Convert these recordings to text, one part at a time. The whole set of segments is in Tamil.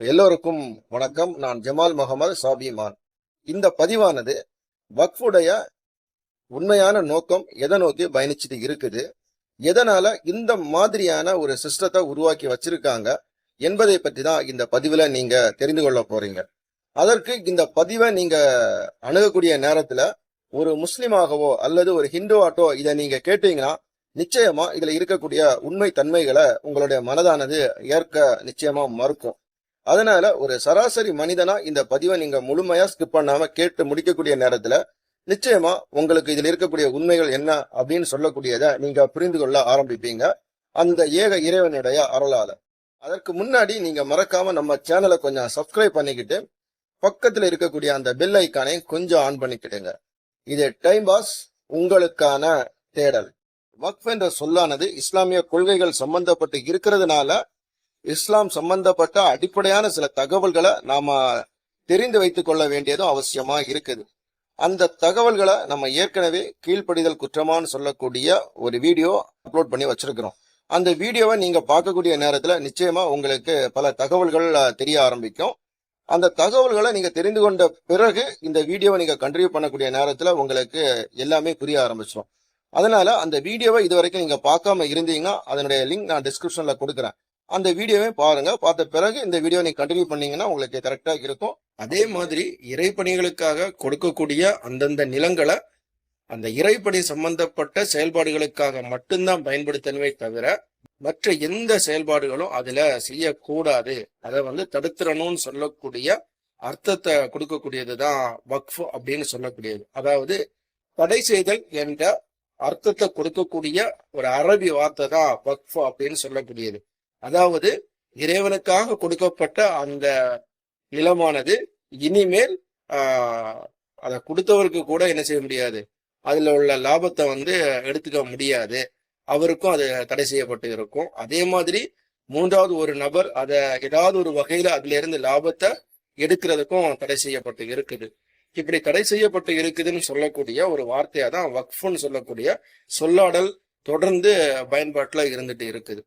எல்லோருக்கும் வணக்கம். நான் ஜமால் முகமது சாபிமான் இந்த பதிவானது வக்ஃபுடைய உண்மையான நோக்கம் எதை நோக்கி பயணிச்சுட்டு இருக்குது எதனால இந்த மாதிரியான ஒரு சிஸ்டத்தை உருவாக்கி வச்சிருக்காங்க என்பதை பற்றி தான் இந்த பதிவில் நீங்க தெரிந்து கொள்ள போறீங்க. அதற்கு இந்த பதிவை நீங்க அணுகக்கூடிய நேரத்துல ஒரு முஸ்லீமாகவோ அல்லது ஒரு ஹிந்துவாட்டோ இதை நீங்க கேட்டீங்கன்னா நிச்சயமா இதுல இருக்கக்கூடிய உண்மை தன்மைகளை உங்களுடைய மனதானது ஏற்க நிச்சயமா மறுக்கும். அதனால ஒரு சராசரி மனிதனா இந்த பதிவை நீங்க முழுமையா ஸ்கிப் பண்ணாம கேட்டு முடிக்கக்கூடிய நேரத்துல நிச்சயமா உங்களுக்கு இதில் இருக்கக்கூடிய உண்மைகள் என்ன அப்படின்னு சொல்லக்கூடியதை நீங்க புரிந்து கொள்ள ஆரம்பிப்பீங்க. அந்த ஏக இறைவனுடைய அருளால. அதற்கு முன்னாடி நீங்க மறக்காம நம்ம சேனலை கொஞ்சம் சப்ஸ்கிரைப் பண்ணிக்கிட்டு பக்கத்துல இருக்கக்கூடிய அந்த பெல் ஐக்கானை கொஞ்சம் ஆன் பண்ணிக்கிடுங்க. இது டைம் பாஸ் உங்களுக்கான தேடல். வக்ஃப் என்ற சொல்லானது இஸ்லாமிய கொள்கைகள் சம்பந்தப்பட்டு இருக்கிறதுனால இஸ்லாம் சம்பந்தப்பட்ட அடிப்படையான சில தகவல்களை நாம தெரிந்து வைத்துக் கொள்ள வேண்டியதும் அவசியமா இருக்குது. அந்த தகவல்களை நம்ம ஏற்கனவே கீழ்ப்படிதல் குற்றமான்னு சொல்லக்கூடிய ஒரு வீடியோ அப்லோட் பண்ணி வச்சிருக்கிறோம். அந்த வீடியோவை நீங்க பார்க்கக்கூடிய நேரத்துல நிச்சயமா உங்களுக்கு பல தகவல்கள் தெரிய ஆரம்பிக்கும். அந்த தகவல்களை நீங்க தெரிந்து கொண்ட பிறகு இந்த வீடியோவை நீங்க கண்டினியூ பண்ணக்கூடிய நேரத்துல உங்களுக்கு எல்லாமே புரிய ஆரம்பிச்சிடும் அதனால அந்த வீடியோவை இது வரைக்கும் நீங்க பார்க்காம இருந்தீங்கன்னா அதனுடைய லிங்க் நான் டிஸ்கிரிப்ஷன்ல கொடுக்குறேன். அந்த வீடியோவை பாருங்க. பார்த்த பிறகு இந்த வீடியோ நீங்க கண்டினியூ பண்ணீங்கன்னா உங்களுக்கு கரெக்டா இருக்கும். அதே மாதிரி இறைப்பணிகளுக்காக கொடுக்கக்கூடிய அந்தந்த நிலங்களை அந்த இறைப்பணி சம்பந்தப்பட்ட செயல்பாடுகளுக்காக மட்டும்தான் பயன்படுத்தணுமே தவிர மற்ற எந்த செயல்பாடுகளும் அதுல செய்யக்கூடாது. அதை வந்து தடுத்துறணும்னு சொல்லக்கூடிய அர்த்தத்தை கொடுக்கக்கூடியது தான் வக்ஃப் அப்படின்னு சொல்லக்கூடியது. அதாவது தடை செய்தல் என்ற அர்த்தத்தை கொடுக்கக்கூடிய ஒரு அரபி வார்த்தை தான் வக்ஃப் அப்படின்னு சொல்லக்கூடியது. அதாவது இறைவனுக்காக கொடுக்கப்பட்ட அந்த நிலமானது இனிமேல் ஆஹ் அதை கொடுத்தவருக்கு கூட என்ன செய்ய முடியாது. அதுல உள்ள லாபத்தை வந்து எடுத்துக்க முடியாது. அவருக்கும் அது தடை செய்யப்பட்டு இருக்கும். அதே மாதிரி மூன்றாவது ஒரு நபர் அதை ஏதாவது ஒரு வகையில அதுல இருந்து லாபத்தை எடுக்கிறதுக்கும் தடை செய்யப்பட்டு இருக்குது. இப்படி தடை செய்யப்பட்டு இருக்குதுன்னு சொல்லக்கூடிய ஒரு வார்த்தையா தான் வக்ஃபுன்னு சொல்லக்கூடிய சொல்லாடல் தொடர்ந்து பயன்பாட்டுல இருந்துட்டு இருக்குது.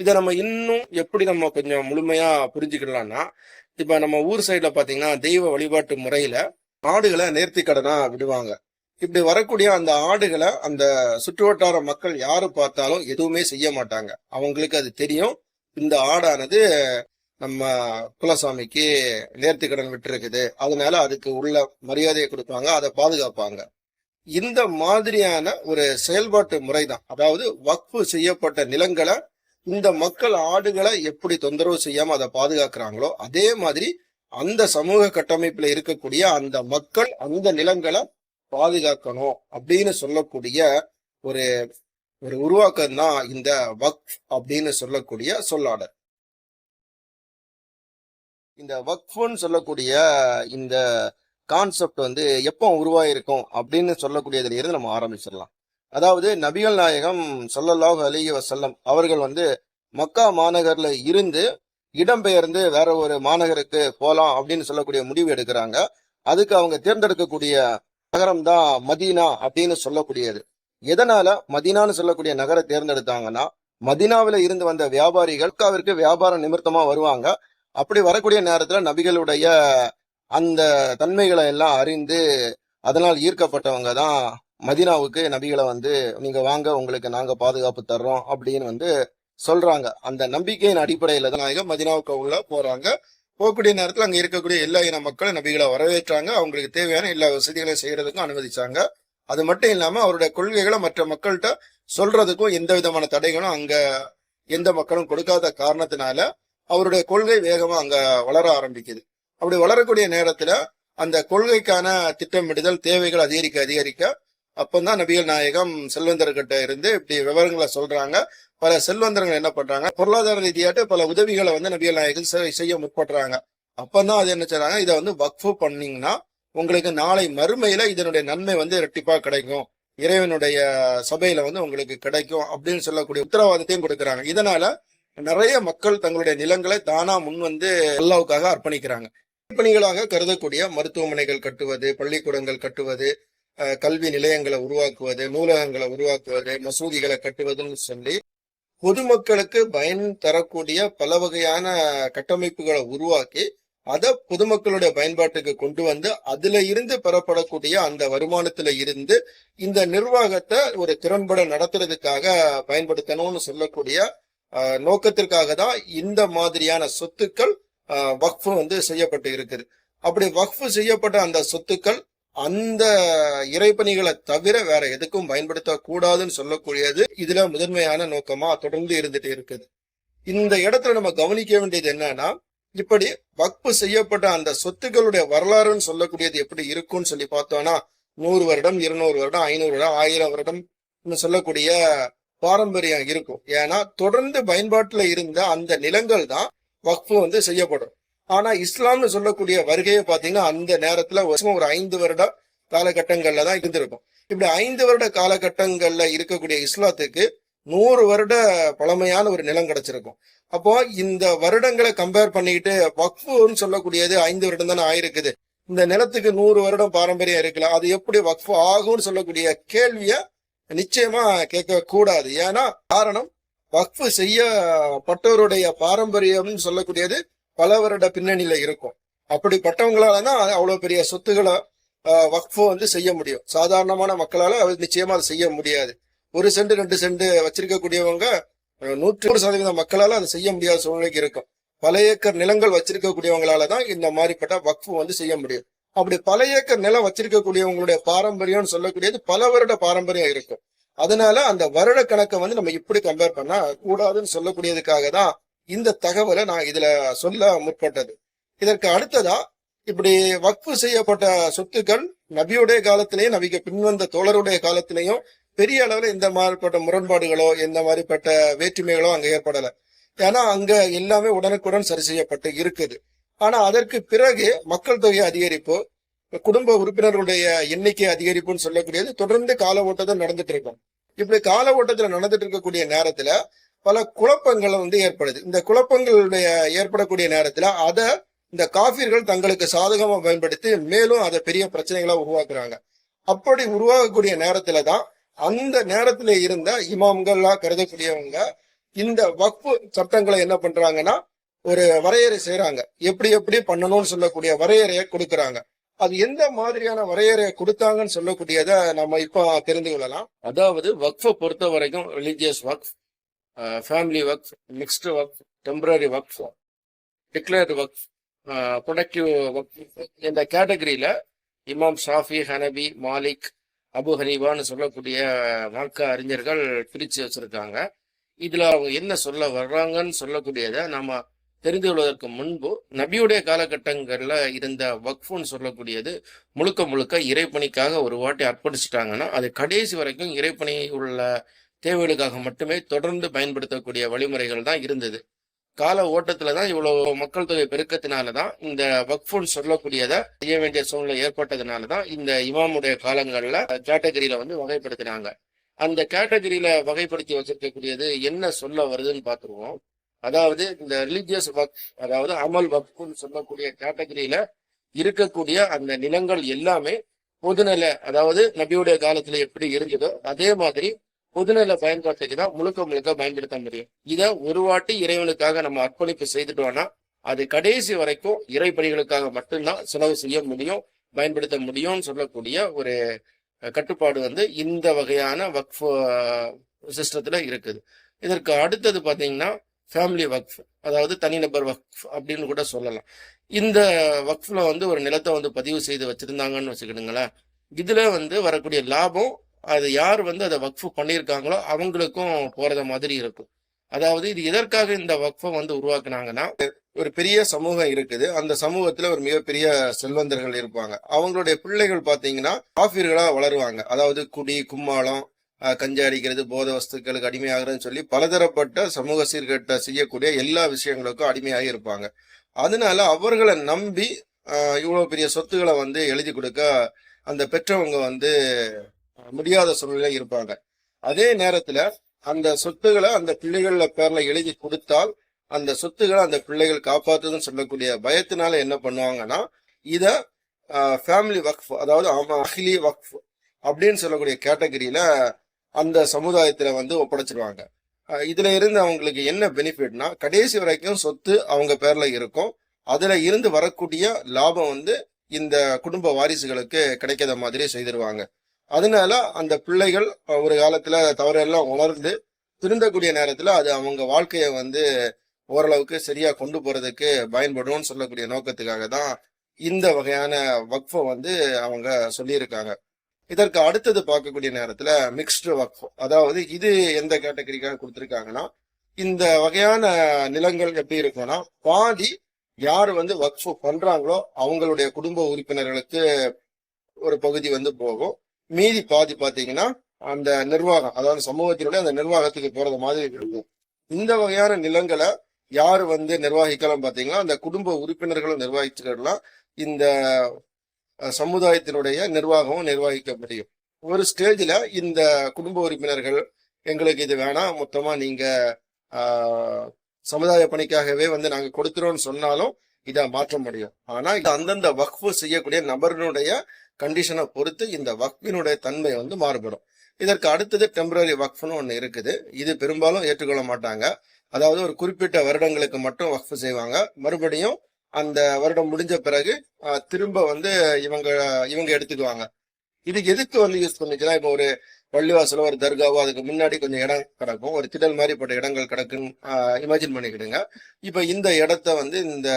இதை நம்ம இன்னும் எப்படி நம்ம கொஞ்சம் முழுமையா புரிஞ்சுக்கலாம்னா இப்ப நம்ம ஊர் சைட்ல பாத்தீங்கன்னா தெய்வ வழிபாட்டு முறையில ஆடுகளை நேர்த்தி கடனா விடுவாங்க. இப்படி வரக்கூடிய அந்த ஆடுகளை அந்த சுற்றுவட்டார மக்கள் யாரு பார்த்தாலும் எதுவுமே செய்ய மாட்டாங்க. அவங்களுக்கு அது தெரியும். இந்த ஆடானது நம்ம குலசாமிக்கு நேர்த்தி கடன் விட்டுருக்குது. அதனால அதுக்கு உள்ள மரியாதையை கொடுப்பாங்க அதை பாதுகாப்பாங்க. இந்த மாதிரியான ஒரு செயல்பாட்டு முறை தான் அதாவது வக்ஃபு செய்யப்பட்ட நிலங்களை இந்த மக்கள் ஆடுகளை எப்படி தொந்தரவு செய்யாம அதை பாதுகாக்கிறாங்களோ அதே மாதிரி அந்த சமூக கட்டமைப்புல இருக்கக்கூடிய அந்த மக்கள் அந்த நிலங்களை பாதுகாக்கணும் அப்படின்னு சொல்லக்கூடிய ஒரு ஒரு உருவாக்கம் தான் இந்த வக்ஃப் அப்படின்னு சொல்லக்கூடிய சொல்லாடர் இந்த வக்ஃப்னு சொல்லக்கூடிய இந்த கான்செப்ட் வந்து எப்போ உருவாயிருக்கும் அப்படின்னு சொல்லக்கூடியதுல இருந்து நம்ம ஆரம்பிச்சிடலாம். அதாவது நபிகள் நாயகம் சல்லல்லாஹ் அலைஹி வசல்லம் அவர்கள் வந்து மக்கா மாநகர்ல இருந்து இடம்பெயர்ந்து வேற ஒரு மாநகருக்கு போகலாம் அப்படின்னு சொல்லக்கூடிய முடிவு எடுக்கிறாங்க. அதுக்கு அவங்க தேர்ந்தெடுக்கக்கூடிய நகரம் தான் மதீனா அப்படின்னு சொல்லக்கூடியது. எதனால மதீனான்னு சொல்லக்கூடிய நகரை தேர்ந்தெடுத்தாங்கன்னா மதீனாவில இருந்து வந்த வியாபாரிகள் காவிற்கு வியாபார நிமித்தமா வருவாங்க. அப்படி வரக்கூடிய நேரத்துல நபிகளுடைய அந்த தன்மைகளை எல்லாம் அறிந்து அதனால் ஈர்க்கப்பட்டவங்க தான் மதினாவுக்கு நபிகளை வந்து நீங்க வாங்க உங்களுக்கு நாங்க பாதுகாப்பு தர்றோம் அப்படின்னு வந்து சொல்றாங்க. அந்த நம்பிக்கையின் அடிப்படையில தான் நாயகம் மதினாவுக்கு அவங்கள போறாங்க. போகக்கூடிய நேரத்தில் அங்க இருக்கக்கூடிய எல்லா இன மக்களும் நபிகளை வரவேற்றாங்க. அவங்களுக்கு தேவையான எல்லா வசதிகளையும் செய்யறதுக்கும் அனுமதிச்சாங்க. அது மட்டும் இல்லாம அவருடைய கொள்கைகளை மற்ற மக்கள்கிட்ட சொல்றதுக்கும் எந்த விதமான தடைகளும் அங்க எந்த மக்களும் கொடுக்காத காரணத்தினால அவருடைய கொள்கை வேகமா அங்க வளர ஆரம்பிக்குது. அப்படி வளரக்கூடிய நேரத்துல அந்த கொள்கைக்கான திட்டமிடுதல் தேவைகள் அதிகரிக்க அதிகரிக்க அப்பந்தான் நபிகள் நாயகம் செல்வந்தர்கிட்ட இருந்து இப்படி விவரங்களை சொல்றாங்க. பல செல்வந்தர்கள் என்ன பண்றாங்க? பொருளாதார ரீதியாட்டு பல உதவிகளை வந்து நபிகள் நாயகம் செய்ய முற்படுறாங்க. அப்பந்தான் அது என்ன செய்றாங்க? இதை வந்து வக்ஃபு பண்ணீங்கன்னா உங்களுக்கு நாளை மறுமையில இதனுடைய நன்மை வந்து இரட்டிப்பா கிடைக்கும். இறைவனுடைய சபையில வந்து உங்களுக்கு கிடைக்கும் அப்படின்னு சொல்லக்கூடிய உத்தரவாதத்தையும் கொடுக்குறாங்க. இதனால நிறைய மக்கள் தங்களுடைய நிலங்களை தானா முன் வந்து அல்லாவுக்காக அர்ப்பணிக்கிறாங்க. பணிகளாக கருதக்கூடிய மருத்துவமனைகள் கட்டுவது பள்ளிக்கூடங்கள் கட்டுவது கல்வி நிலையங்களை உருவாக்குவது நூலகங்களை உருவாக்குவது மசூதிகளை கட்டுவதுன்னு சொல்லி பொதுமக்களுக்கு பயன் தரக்கூடிய பல வகையான கட்டமைப்புகளை உருவாக்கி அதை பொதுமக்களுடைய பயன்பாட்டுக்கு கொண்டு வந்து அதுல இருந்து பெறப்படக்கூடிய அந்த வருமானத்துல இருந்து இந்த நிர்வாகத்தை ஒரு திறன்பட நடத்துறதுக்காக பயன்படுத்தணும்னு சொல்லக்கூடிய நோக்கத்திற்காக தான் இந்த மாதிரியான சொத்துக்கள் வக்ஃபு வந்து செய்யப்பட்டு இருக்குது. அப்படி வக்ஃபு செய்யப்பட்ட அந்த சொத்துக்கள் அந்த இறைப்பணிகளை தவிர வேற எதுக்கும் பயன்படுத்தக்கூடாதுன்னு சொல்லக்கூடியது இதுல முதன்மையான நோக்கமா தொடர்ந்து இருந்துட்டு இருக்குது. இந்த இடத்துல நம்ம கவனிக்க வேண்டியது என்னன்னா இப்படி வக்பு செய்யப்பட்ட அந்த சொத்துக்களுடைய வரலாறுன்னு சொல்லக்கூடியது எப்படி இருக்கும்னு சொல்லி பார்த்தோம்னா நூறு வருடம் இருநூறு வருடம் ஐநூறு வருடம் ஆயிரம் வருடம் சொல்லக்கூடிய பாரம்பரியம் இருக்கும். ஏன்னா தொடர்ந்து பயன்பாட்டுல இருந்த அந்த நிலங்கள் தான் வக்ஃபு வந்து செய்யப்படும். ஆனா இஸ்லாம்னு சொல்லக்கூடிய வருகையை பாத்தீங்கன்னா அந்த நேரத்துல வருஷம் ஒரு ஐந்து வருட காலகட்டங்கள்ல தான் இருந்திருக்கும். இப்படி ஐந்து வருட காலகட்டங்கள்ல இருக்கக்கூடிய இஸ்லாத்துக்கு நூறு வருட பழமையான ஒரு நிலம் கிடைச்சிருக்கும். அப்போ இந்த வருடங்களை கம்பேர் பண்ணிக்கிட்டு வக்ஃபுன்னு சொல்லக்கூடியது ஐந்து வருடம் தானே ஆயிருக்குது. இந்த நிலத்துக்கு நூறு வருடம் பாரம்பரியம் இருக்கலாம் அது எப்படி வக்ஃபு ஆகும்னு சொல்லக்கூடிய கேள்விய நிச்சயமா கேட்க கூடாது. ஏன்னா காரணம் வக்ஃபு செய்யப்பட்டவருடைய பாரம்பரியம்னு சொல்லக்கூடியது பல வருட பின்னணியில இருக்கும். அப்படிப்பட்டவங்களால தான் அவ்வளவு பெரிய சொத்துக்களை வக்ஃபோ வந்து செய்ய முடியும். சாதாரணமான மக்களால அது நிச்சயமா அதை செய்ய முடியாது. ஒரு சென்ட் ரெண்டு சென்ட் வச்சிருக்கக்கூடியவங்க நூற்று நூற்றி சதவீத மக்களால அதை செய்ய முடியாத சூழ்நிலைக்கு இருக்கும். பல ஏக்கர் நிலங்கள் வச்சிருக்கக்கூடியவங்களால தான் இந்த மாதிரிப்பட்ட வக்ஃபு வந்து செய்ய முடியும். அப்படி பல ஏக்கர் நிலம் வச்சிருக்கக்கூடியவங்களுடைய பாரம்பரியம்னு சொல்லக்கூடியது பல வருட பாரம்பரியம் இருக்கும். அதனால அந்த வருட கணக்கை வந்து நம்ம இப்படி கம்பேர் பண்ணா கூடாதுன்னு சொல்லக்கூடியதுக்காக தான் இந்த தகவலை நான் இதுல சொல்ல முற்பட்டது. இதற்கு அடுத்ததா இப்படி வக்ஃபு செய்யப்பட்ட சொத்துக்கள் நபியுடைய காலத்திலையும் நபிக்கு பின்வந்த தோழருடைய காலத்திலையும் பெரிய அளவில் இந்த மாதிரிப்பட்ட முரண்பாடுகளோ இந்த மாதிரிப்பட்ட வேற்றுமைகளோ அங்க ஏற்படல. ஏன்னா அங்க எல்லாமே உடனுக்குடன் சரி செய்யப்பட்டு இருக்குது. ஆனா அதற்கு பிறகு மக்கள் தொகை அதிகரிப்பு குடும்ப உறுப்பினர்களுடைய எண்ணிக்கை அதிகரிப்புன்னு சொல்லக்கூடியது தொடர்ந்து கால ஓட்டத்தில் நடந்துட்டு இருக்கும். இப்படி கால ஓட்டத்துல நடந்துட்டு இருக்கக்கூடிய நேரத்துல பல குழப்பங்கள் வந்து ஏற்படுது. இந்த குழப்பங்களுடைய ஏற்படக்கூடிய நேரத்துல அதை இந்த காஃபிர்கள் தங்களுக்கு சாதகமா பயன்படுத்தி மேலும் அதை பெரிய பிரச்சனைகளா உருவாக்குறாங்க. அப்படி உருவாகக்கூடிய நேரத்துல தான் அந்த நேரத்துல இருந்த இமாம்களா கருதக்கூடியவங்க இந்த வக்ஃபு சட்டங்களை என்ன பண்றாங்கன்னா ஒரு வரையறை செய்யறாங்க எப்படி எப்படி பண்ணணும்னு சொல்லக்கூடிய வரையறையை கொடுக்கறாங்க. அது எந்த மாதிரியான வரையறையை கொடுத்தாங்கன்னு சொல்லக்கூடியதை நம்ம இப்போ தெரிந்து கொள்ளலாம். அதாவது வக்ஃபை பொறுத்த வரைக்கும் religious waqf family waqf mixed waqf temporary waqf declared work productive work இந்த கேட்டகரியில் இமாம் ஷாஃபி ஹனபி மாலிக் அபு ஹனீபான்னு சொல்லக்கூடிய மார்க்க அறிஞர்கள் பிரித்து வச்சுருக்காங்க. இதில் அவங்க என்ன சொல்ல வர்றாங்கன்னு சொல்லக்கூடியதை நாம் தெரிந்து கொள்வதற்கு முன்பு நபியுடைய காலகட்டங்களில் இருந்த வக்ஃபுன்னு சொல்லக்கூடியது முழுக்க முழுக்க இறைப்பணிக்காக ஒரு வாட்டி அர்ப்பணிச்சிட்டாங்கன்னா அது கடைசி வரைக்கும் இறைப்பணி உள்ள தேவைகளுக்காக மட்டுமே தொடர்ந்து பயன்படுத்தக்கூடிய வழிமுறைகள் தான் இருந்தது. கால ஓட்டத்துல தான் இவ்வளவு மக்கள் தொகை பெருக்கத்தினால தான் இந்த வக்ஃபுன்னு சொல்லக்கூடியதை செய்ய வேண்டிய சூழ்நிலை ஏற்பட்டதுனால தான் இந்த இமாமுடைய காலங்கள்ல கேட்டகரியில வந்து வகைப்படுத்தினாங்க. அந்த கேட்டகரியில வகைப்படுத்தி வச்சிருக்கக்கூடியது என்ன சொல்ல வருதுன்னு பார்த்துருவோம். அதாவது இந்த ரிலீஜியஸ் வக் அதாவது அமல் வக்ஃபுன்னு சொல்லக்கூடிய கேட்டகரியில இருக்கக்கூடிய அந்த நிலங்கள் எல்லாமே பொதுநல அதாவது நபியுடைய காலத்துல எப்படி இருந்ததோ அதே மாதிரி பொதுநல பயன்பாட்டுக்கு தான் முழுக்க முழுக்க பயன்படுத்த முடியும். இதை ஒரு வாட்டி இறைவனுக்காக நம்ம அர்ப்பணிப்பு செய்துட்டோம்னா அது கடைசி வரைக்கும் இறைப்பணிகளுக்காக மட்டும்தான் செலவு செய்ய முடியும் பயன்படுத்த முடியும்னு சொல்லக்கூடிய ஒரு கட்டுப்பாடு வந்து இந்த வகையான வக்ஃப் சிஸ்டத்துல இருக்குது. இதற்கு அடுத்தது பார்த்தீங்கன்னா ஃபேமிலி வக்ஃப் அதாவது தனிநபர் வக்ஃப் அப்படின்னு கூட சொல்லலாம். இந்த வக்ஃபில் வந்து ஒரு நிலத்தை வந்து பதிவு செய்து வச்சிருந்தாங்கன்னு வச்சுக்கிடுங்களேன். இதுல வந்து வரக்கூடிய லாபம் அது யார் வந்து அதை வக்ஃபு பண்ணியிருக்காங்களோ அவங்களுக்கும் போகிறத மாதிரி இருக்கும். அதாவது இது எதற்காக இந்த வக்ஃபை வந்து உருவாக்குனாங்கன்னா ஒரு பெரிய சமூகம் இருக்குது. அந்த சமூகத்துல ஒரு மிகப்பெரிய செல்வந்தர்கள் இருப்பாங்க. அவங்களுடைய பிள்ளைகள் பாத்தீங்கன்னா ஆஃபீர்களா வளருவாங்க. அதாவது குடி கும்மாளம் கஞ்சா அடிக்கிறது போத வஸ்துக்களுக்கு அடிமையாகிறதுன்னு சொல்லி பலதரப்பட்ட சமூக சீர்கேட்ட செய்யக்கூடிய எல்லா விஷயங்களுக்கும் அடிமையாகி இருப்பாங்க. அதனால அவர்களை நம்பி இவ்வளோ இவ்வளவு பெரிய சொத்துக்களை வந்து எழுதி கொடுக்க அந்த பெற்றவங்க வந்து முடியாத சூழ்நிலை இருப்பாங்க. அதே நேரத்துல அந்த சொத்துக்களை அந்த பிள்ளைகள பேர்ல எழுதி கொடுத்தால் அந்த சொத்துக்களை அந்த பிள்ளைகள் காப்பாத்துதுன்னு சொல்லக்கூடிய பயத்தினால என்ன பண்ணுவாங்கன்னா இத ஃபேமிலி வக்ஃப் அதாவது ஆமா, வக்ஃப் அப்படின்னு சொல்லக்கூடிய கேட்டகரியில அந்த சமுதாயத்துல வந்து ஒப்படைச்சிருவாங்க. இதுல இருந்து அவங்களுக்கு என்ன பெனிஃபிட்னா கடைசி வரைக்கும் சொத்து அவங்க பேர்ல இருக்கும். அதுல இருந்து வரக்கூடிய லாபம் வந்து இந்த குடும்ப வாரிசுகளுக்கு கிடைக்காத மாதிரி செய்திருவாங்க. அதனால அந்த பிள்ளைகள் ஒரு காலத்துல தவறெல்லாம் உணர்ந்து திருந்தக்கூடிய நேரத்துல அது அவங்க வாழ்க்கையை வந்து ஓரளவுக்கு சரியா கொண்டு போறதுக்கு பயன்படும்னு சொல்லக்கூடிய நோக்கத்துக்காக தான் இந்த வகையான வக்ஃபை வந்து அவங்க சொல்லியிருக்காங்க. இதற்கு அடுத்தது பார்க்கக்கூடிய நேரத்துல மிக்ஸ்டு வக்ஃப். அதாவது இது எந்த கேட்டகரிக்காக கொடுத்துருக்காங்கன்னா இந்த வகையான நிலங்கள் எப்படி இருக்கும்னா பாதி யார் வந்து வக்ஃப் பண்றாங்களோ அவங்களுடைய குடும்ப உறுப்பினர்களுக்கு ஒரு பகுதி வந்து போகும். மீதி பாதி பார்த்தீங்கன்னா அந்த நிர்வாகம் அதாவது சமூகத்தினுடைய அந்த நிர்வாகத்துக்கு போறது மாதிரி இருக்கும். இந்த வகையான நிலங்களை யார் வந்து நிர்வகிக்கலாம் பார்த்தீங்கன்னா அந்த குடும்ப உறுப்பினர்களும் நிர்வகிச்சுக்கலாம் இந்த சமுதாயத்தினுடைய நிர்வாகமும் நிர்வகிக்க முடியும். ஒரு ஸ்டேஜில் இந்த குடும்ப உறுப்பினர்கள் எங்களுக்கு இது வேணாம் மொத்தமாக நீங்கள் சமுதாய பணிக்காகவே வந்து நாங்கள் கொடுத்துருவோம்னு சொன்னாலும் இதை மாற்ற முடியும். ஆனால் இது அந்தந்த வக்ஃபு செய்யக்கூடிய நபர்களுடைய கண்டிஷனை பொறுத்து இந்த வக்ஃபினுடைய தன்மை வந்து மாறுபடும். இதற்கு அடுத்தது டெம்பரரி வக்ஃப்னு ஒன்று இருக்குது. இது பெரும்பாலும் ஏற்றுக்கொள்ள மாட்டாங்க. அதாவது ஒரு குறிப்பிட்ட வருடங்களுக்கு மட்டும் வக்ஃப் செய்வாங்க. மறுபடியும் அந்த வருடம் முடிஞ்ச பிறகு திரும்ப வந்து இவங்க இவங்க எடுத்துக்குவாங்க. இதுக்கு எதுக்கு வந்து யூஸ் பண்ணிக்கலாம் இப்போ ஒரு பள்ளிவாசலோ ஒரு தர்காவோ அதுக்கு முன்னாடி கொஞ்சம் இடம் கிடக்கும். ஒரு திடல் மாதிரி போட்ட இடங்கள் கிடக்குன்னு இமேஜின் பண்ணிக்கிடுங்க. இப்போ இந்த இடத்த வந்து இந்த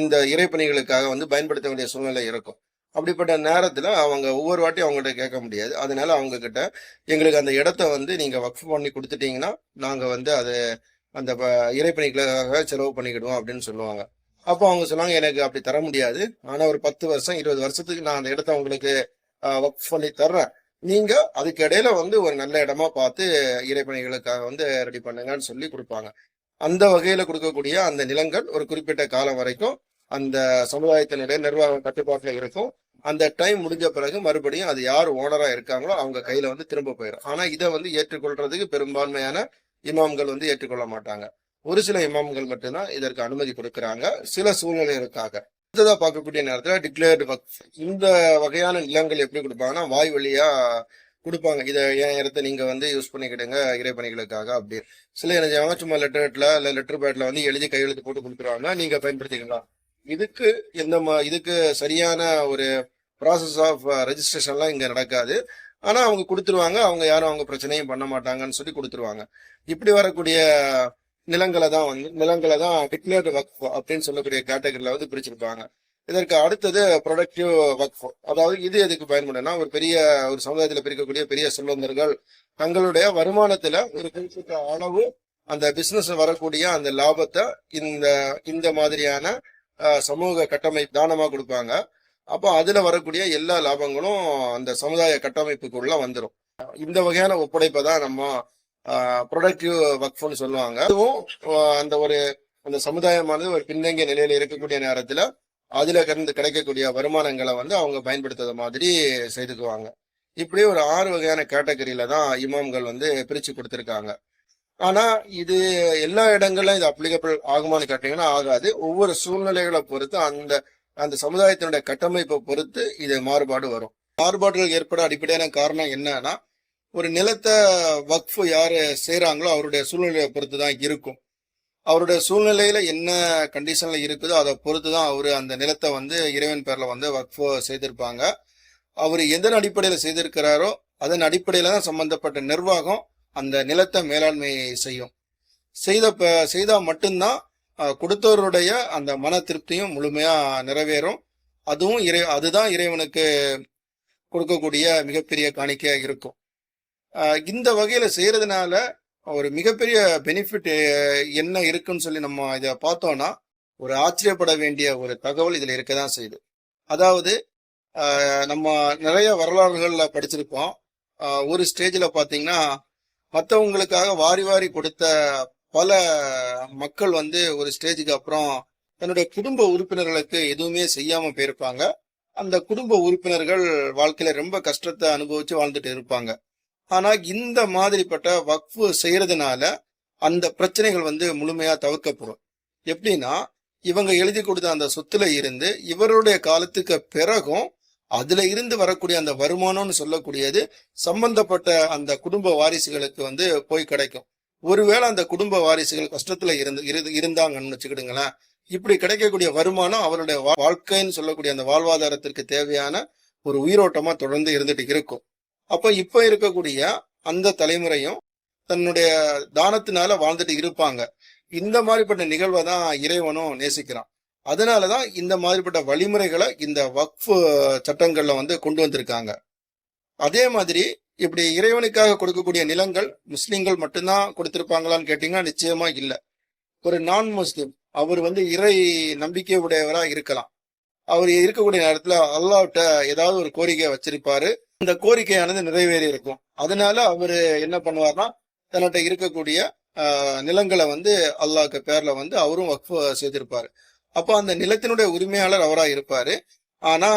இந்த இறைப்பணிகளுக்காக வந்து பயன்படுத்த வேண்டிய சூழ்நிலை இருக்கும். அப்படிப்பட்ட நேரத்தில் அவங்க ஒவ்வொரு வாட்டியும் அவங்ககிட்ட கேட்க முடியாது. அதனால அவங்க கிட்ட எங்களுக்கு அந்த இடத்த வந்து நீங்கள் வக்ஃப் பண்ணி கொடுத்துட்டீங்கன்னா நாங்கள் வந்து அது அந்த ப- இறைப்பணிகளுக்காக செலவு பண்ணிக்கிடுவோம் அப்படின்னு சொல்லுவாங்க. அப்போ அவங்க சொல்லுவாங்க எனக்கு அப்படி தர முடியாது. ஆனால் ஒரு பத்து வருஷம் இருபது வருஷத்துக்கு நான் அந்த இடத்த உங்களுக்கு ஒர்க் பண்ணி தர்றேன். நீங்க அதுக்கு இடையில வந்து ஒரு நல்ல இடமா பார்த்து இறைப்பணிகளுக்காக வந்து ரெடி பண்ணுங்கன்னு சொல்லி கொடுப்பாங்க. அந்த வகையில கொடுக்கக்கூடிய அந்த நிலங்கள் ஒரு குறிப்பிட்ட காலம் வரைக்கும் அந்த சமுதாயத்தினுடைய நிர்வாகம் கட்டுப்பாட்டில் இருக்கும். அந்த டைம் முடிஞ்ச பிறகு மறுபடியும் அது யார் ஓனரா இருக்காங்களோ அவங்க கையில வந்து திரும்ப போயிடும் ஆனா இதை வந்து ஏற்றுக்கொள்றதுக்கு பெரும்பான்மையான இமாம்கள் வந்து ஏற்றுக்கொள்ள மாட்டாங்க. ஒரு சில இமாம்கள் மட்டும்தான் இதற்கு அனுமதி கொடுக்கறாங்க. சில சூழ்நிலைகளுக்காக அடுத்ததா பார்க்கக்கூடிய நேரத்துல டிக்ளேர்டு இந்த வகையான நிலங்கள் எப்படி கொடுப்பாங்கன்னா வாய் வழியா கொடுப்பாங்க. இதை என் இடத்த நீங்க வந்து யூஸ் பண்ணிக்கிடுங்க இறைப்பணிகளுக்காக அப்படி சில என்ன செய்வாங்க சும்மா லெட்டர்ல இல்ல லெட்டர் பேட்ல வந்து எழுதி கையெழுத்து போட்டு கொடுத்துருவாங்க நீங்க பயன்படுத்திக்கலாம். இதுக்கு எந்த மா- இதுக்கு சரியான ஒரு ப்ராசஸ் ஆஃப் ரெஜிஸ்ட்ரேஷன்லாம் இங்கே நடக்காது. ஆனால் அவங்க கொடுத்துருவாங்க. அவங்க யாரும் அவங்க பிரச்சனையும் பண்ண மாட்டாங்கன்னு சொல்லி கொடுத்துருவாங்க. இப்படி வரக்கூடிய நிலங்களை தான் வந்து நிலங்களை தான் டிக்ளேர்டு வக்ஃப் அப்படின்னு சொல்லக்கூடிய கேட்டகரியில வந்து பிரிச்சிருப்பாங்க. இதற்கு அடுத்தது ப்ரொடக்டிவ் வக்ஃபோ அதாவது இது எதுக்கு பயன்படுனா ஒரு பெரிய ஒரு சமுதாயத்தில் பிரிக்கக்கூடிய பெரிய செல்வந்தர்கள் தங்களுடைய வருமானத்தில் ஒரு குறிப்பிட்ட அளவு அந்த பிஸ்னஸ் வரக்கூடிய அந்த லாபத்தை இந்த இந்த மாதிரியான சமூக கட்டமைப்பு தானமாக கொடுப்பாங்க. அப்போ அதில் வரக்கூடிய எல்லா லாபங்களும் அந்த சமுதாய கட்டமைப்புக்குள்ள வந்துடும் இந்த வகையான ஒப்படைப்பை தான் நம்ம ப்ரொடக்டிவ் வக்ஃப்னு சொல்லுவாங்க. அதுவும் அந்த ஒரு அந்த சமுதாயமானது ஒரு பின்தங்கிய நிலையில இருக்கக்கூடிய நேரத்தில் அதில் கிடந்து கிடைக்கக்கூடிய வருமானங்களை வந்து அவங்க பயன்படுத்துகிற மாதிரி செய்துக்குவாங்க. இப்படி ஒரு ஆறு வகையான கேட்டகரியில தான் இமாம்கள் வந்து பிரித்து கொடுத்துருக்காங்க. ஆனா இது எல்லா இடங்கள்லயும் இது அப்ளிகபிள் ஆகுமான்னு கேட்டீங்கன்னா ஆகாது. ஒவ்வொரு சூழ்நிலைகளை பொறுத்து அந்த அந்த சமுதாயத்தினுடைய கட்டமைப்பை பொறுத்து இது மாறுபாடு வரும். மாறுபாடுகள் ஏற்பட அடிப்படையான காரணம் என்னன்னா ஒரு நிலத்தை வக்ஃபு யாரு செய்கிறாங்களோ அவருடைய சூழ்நிலையை பொறுத்து தான் இருக்கும். அவருடைய சூழ்நிலையில என்ன கண்டிஷன்ல இருக்குதோ அதை பொறுத்து தான் அவரு அந்த நிலத்தை வந்து இறைவன் பேர்ல வந்து வக்ஃபு செய்திருப்பாங்க. அவர் எதன் அடிப்படையில செய்திருக்கிறாரோ அதன் அடிப்படையில தான் சம்பந்தப்பட்ட நிர்வாகம் அந்த நிலத்தை மேலாண்மை செய்யும். செய்த ப- மட்டும்தான் கொடுத்தவருடைய அந்த மன திருப்தியும் முழுமையாக நிறைவேறும். அதுவும் இறை அதுதான் இறைவனுக்கு கொடுக்கக்கூடிய மிகப்பெரிய காணிக்கையாக இருக்கும். இந்த வகையில் செய்கிறதுனால ஒரு மிகப்பெரிய பெனிஃபிட் என்ன இருக்குன்னு சொல்லி நம்ம இதை பார்த்தோம்னா ஒரு ஆச்சரியப்பட வேண்டிய ஒரு தகவல் இதில் இருக்க தான் செய்யுது. அதாவது நம்ம நிறைய வரலாறுகளில் படிச்சிருப்போம். ஒரு ஸ்டேஜில் பார்த்தீங்கன்னா மற்றவங்களுக்காக வாரி வாரி கொடுத்த பல மக்கள் வந்து ஒரு ஸ்டேஜுக்கு அப்புறம் தன்னுடைய குடும்ப உறுப்பினர்களுக்கு எதுவுமே செய்யாம போயிருப்பாங்க. அந்த குடும்ப உறுப்பினர்கள் வாழ்க்கையில ரொம்ப கஷ்டத்தை அனுபவிச்சு வாழ்ந்துட்டு இருப்பாங்க. ஆனா இந்த மாதிரிப்பட்ட வக்ஃபு செய்யறதுனால அந்த பிரச்சனைகள் வந்து முழுமையா தவிர்க்கப்படும். எப்படின்னா இவங்க எழுதி கொடுத்த அந்த சொத்துல இருந்து இவருடைய காலத்துக்கு பிறகும் அதுல இருந்து வரக்கூடிய அந்த வருமானம்னு சொல்லக்கூடியது சம்பந்தப்பட்ட அந்த குடும்ப வாரிசுகளுக்கு வந்து போய் கிடைக்கும். ஒருவேளை அந்த குடும்ப வாரிசுகள் கஷ்டத்துல இருந்து இருந்து- இருந்தாங்கன்னு வச்சுக்கிடுங்களேன். இப்படி கிடைக்கக்கூடிய வருமானம் அவருடைய வாழ்க்கைன்னு சொல்லக்கூடிய அந்த வாழ்வாதாரத்திற்கு தேவையான ஒரு உயிரோட்டமா தொடர்ந்து இருந்துட்டு இருக்கும். அப்ப இப்ப இருக்கக்கூடிய அந்த தலைமுறையும் தன்னுடைய தானத்தினால வாழ்ந்துட்டு இருப்பாங்க. இந்த மாதிரிப்பட்ட நிகழ்வை தான் இறைவனும் நேசிக்கிறான். அதனாலதான் இந்த மாதிரிப்பட்ட வழிமுறைகளை இந்த வக்ஃப் சட்டங்களில் வந்து கொண்டு வந்திருக்காங்க. அதே மாதிரி இப்படி இறைவனுக்காக கொடுக்கக்கூடிய நிலங்கள் முஸ்லீம்கள் மட்டும்தான் கொடுத்திருப்பாங்களான்னு கேட்டிங்கன்னா நிச்சயமா இல்ல. ஒரு நான் முஸ்லீம் அவர் வந்து இறை நம்பிக்கை உடையவரா இருக்கலாம். அவர் இருக்கக்கூடிய நேரத்துல அல்லாவிட்ட ஏதாவது ஒரு கோரிக்கையை வச்சிருப்பாரு. அந்த கோரிக்கையானது நிறைவேறி இருக்கும் அதனால அவரு என்ன பண்ணுவார்னா தன்னிட்ட இருக்கக்கூடிய ஆஹ், நிலங்களை வந்து அல்லாஹ்க்கு பேர்ல வந்து அவரும் வக்ஃப் செய்திருப்பாரு. அப்போ அந்த நிலத்தினுடைய உரிமையாளர் அவராக இருப்பாரு. ஆனா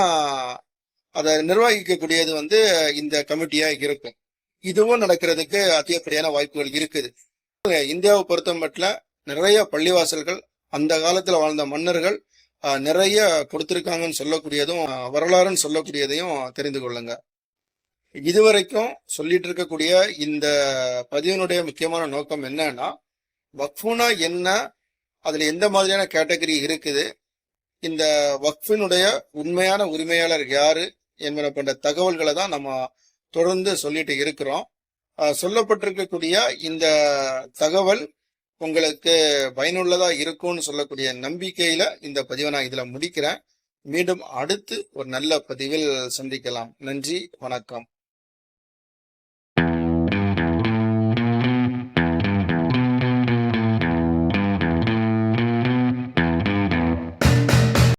அதை நிர்வகிக்கக்கூடியது வந்து இந்த கமிட்டியா இருக்கும் இதுவும் நடக்கிறதுக்கு அதிகப்படியான வாய்ப்புகள் இருக்குது. இந்தியாவை பொறுத்த மட்டும் நிறைய பள்ளிவாசல்கள் அந்த காலத்துல வாழ்ந்த மன்னர்கள் நிறைய கொடுத்திருக்காங்கன்னு சொல்லக்கூடியதும் வரலாறுன்னு சொல்லக்கூடியதையும் தெரிந்து கொள்ளுங்க. இதுவரைக்கும் சொல்லிட்டு இருக்கக்கூடிய இந்த பதிவினுடைய முக்கியமான நோக்கம் என்னன்னா வக்ஃபுனா என்ன அதுல எந்த மாதிரியான கேட்டகரி இருக்குது? இந்த வக்ஃபினுடைய உண்மையான உரிமையாளர் யாரு என்பன போன்ற தகவல்களை தான் நம்ம தொடர்ந்து சொல்லிட்டு இருக்கிறோம். சொல்லப்பட்டிருக்கக்கூடிய இந்த தகவல் உங்களுக்கு பயனுள்ளதா இருக்கும்னு சொல்லக்கூடிய நம்பிக்கையில இந்த பதிவை நான் இதுல முடிக்கிறேன். மீண்டும் அடுத்து ஒரு நல்ல பதிவில் சந்திக்கலாம். நன்றி வணக்கம்.